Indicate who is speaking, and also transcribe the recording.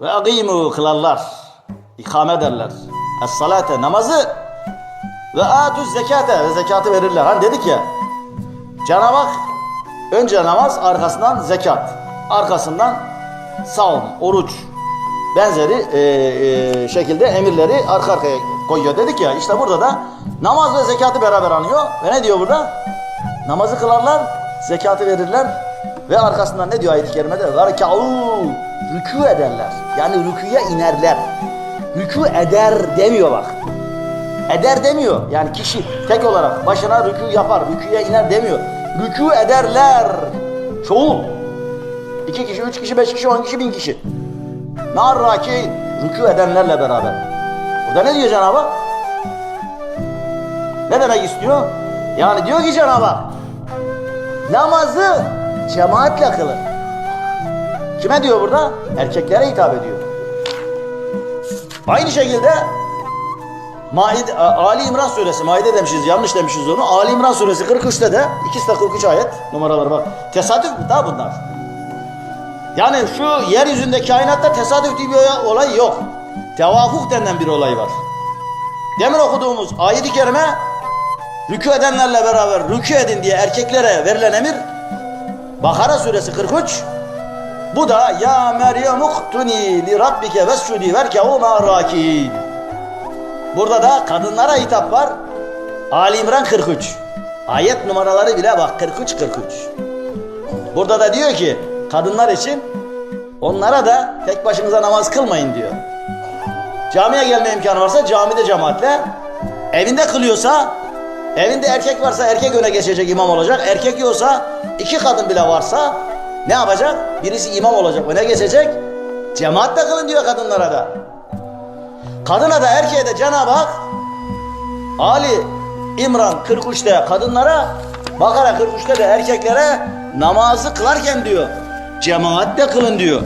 Speaker 1: Ve agimu kılarlar. İkame ederler. Es salate namazı ve atuz zekate ve zekatı verirler. Hani dedik ya Cenab-ı Hak önce namaz arkasından zekat arkasından savun, oruç benzeri e, e, şekilde emirleri arka arkaya koyuyor dedik ya işte burada da namaz ve zekatı beraber anıyor ve ne diyor burada? Namazı kılarlar, zekatı verirler ve arkasından ne diyor ayet-i kerimede? Verkâû rükû ederler. Yani rüküye inerler. Rükû eder demiyor bak. Eder demiyor. Yani kişi tek olarak başına rükû yapar, rüküye iner demiyor. Rükû ederler. Çoğul. İki kişi, üç kişi, beş kişi, on kişi, bin kişi. Narraki rükû edenlerle beraber. Burada ne diyor Cenab-ı? Ne demek istiyor? Yani diyor ki Cenab-ı namazı cemaatle kılın. Kime diyor burada? Erkeklere hitap ediyor. Aynı şekilde Maide, Ali İmran suresi, Maide demişiz, yanlış demişiz onu. Ali İmran suresi 43'te de, ikisi de 43 ayet numaralar bak. Tesadüf mü daha bunlar? Yani şu yeryüzünde kainatta tesadüf diye bir olay yok. Tevafuk denilen bir olay var. Demin okuduğumuz ayet-i kerime rükû edenlerle beraber rükû edin diye erkeklere verilen emir Bakara suresi 43 bu da ya Meryem uktuni li rabbike vescudi verke'u ma'rakin Burada da kadınlara hitap var. Ali İmran 43. Ayet numaraları bile bak 43 43. Burada da diyor ki kadınlar için onlara da tek başınıza namaz kılmayın diyor. Camiye gelme imkanı varsa camide cemaatle, evinde kılıyorsa, evinde erkek varsa erkek öne geçecek imam olacak. Erkek yoksa iki kadın bile varsa ne yapacak? Birisi imam olacak öne geçecek. Cemaatle kılın diyor kadınlara da. Kadına da erkeğe de Cenab-ı Hak Ali İmran 43'te kadınlara Bakara 43'te de erkeklere namazı kılarken diyor cemaatle kılın diyor.